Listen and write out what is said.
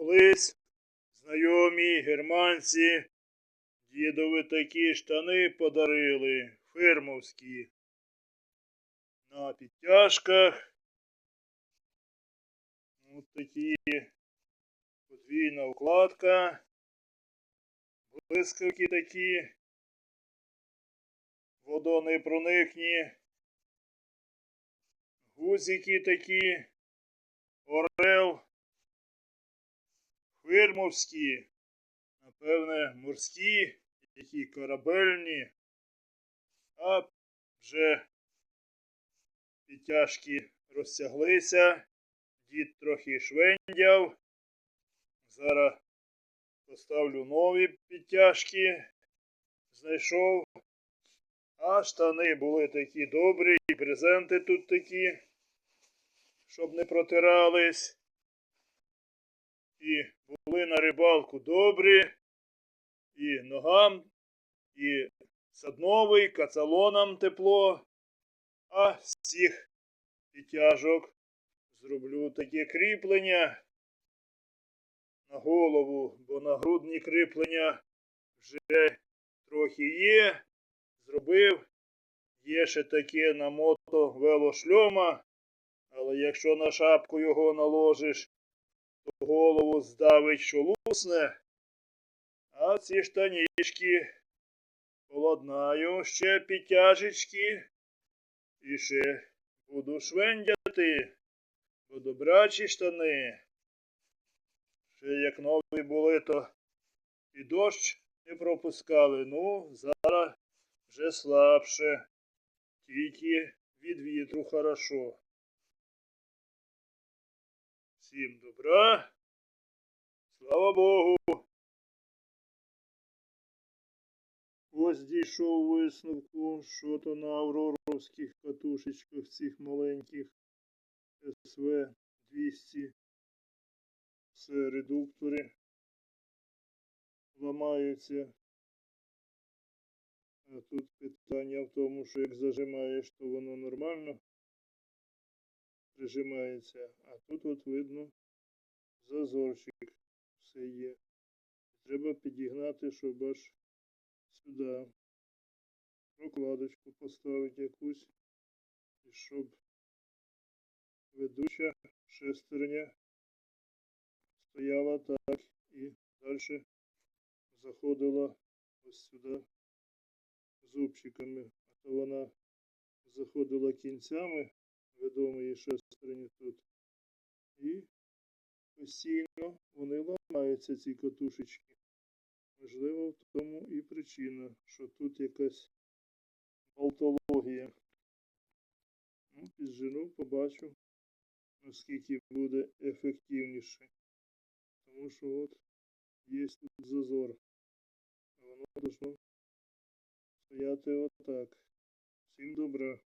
Колись знайомі германці дідові такі штани подарили, фирмовські. На підтяжках. Ось такі подвійна вкладка. Блискавки такі. Водонепроникні. Гузики такі. Орел. Фирмовські. Напевне, морські, які корабельні. А вже підтяжки розтяглися. Дід трохи швендяв. Зараз поставлю нові підтяжки. Знайшов. А штани були такі добрі, і презенти тут такі, щоб не протирались. І були на рибалку добрі, і ногам, і садновий, кацалонам тепло, а з цих підтяжок зроблю таке кріплення на голову, бо нагрудні кріплення вже трохи є. Зробив. Є ще таке на мото велошльома, але якщо на шапку його наложиш, голову здавить, що лусне. А ці штанішки поладнаю ще підтяжечки. І ще буду швендяти, бо добрачі штани. Ще як нові були, то і дощ не пропускали. Ну, зараз вже слабше. Тільки від вітру хорошо. Всім добра. Слава Богу. Ось дійшов висновку, що то на авроровських катушечках цих маленьких СВ 200. Це редуктори ламаються. А тут питання в тому, що як зажимаєш, то воно нормально прижимається. А тут от видно зазорчик все є. Треба підігнати, щоб аж сюди прокладочку поставити якусь, і щоб ведуча шестерня стояла так і далі заходила ось сюди зубчиками, а то вона заходила кінцями ведомої шестерні тут. І постійно вони ламаються, ці катушечки. Можливо, в тому і причина, що тут якась болтологія. Ну, піджену, побачу, наскільки буде ефективніше. Тому що от є тут зазор. Воно должно стояти отак. Всім добра.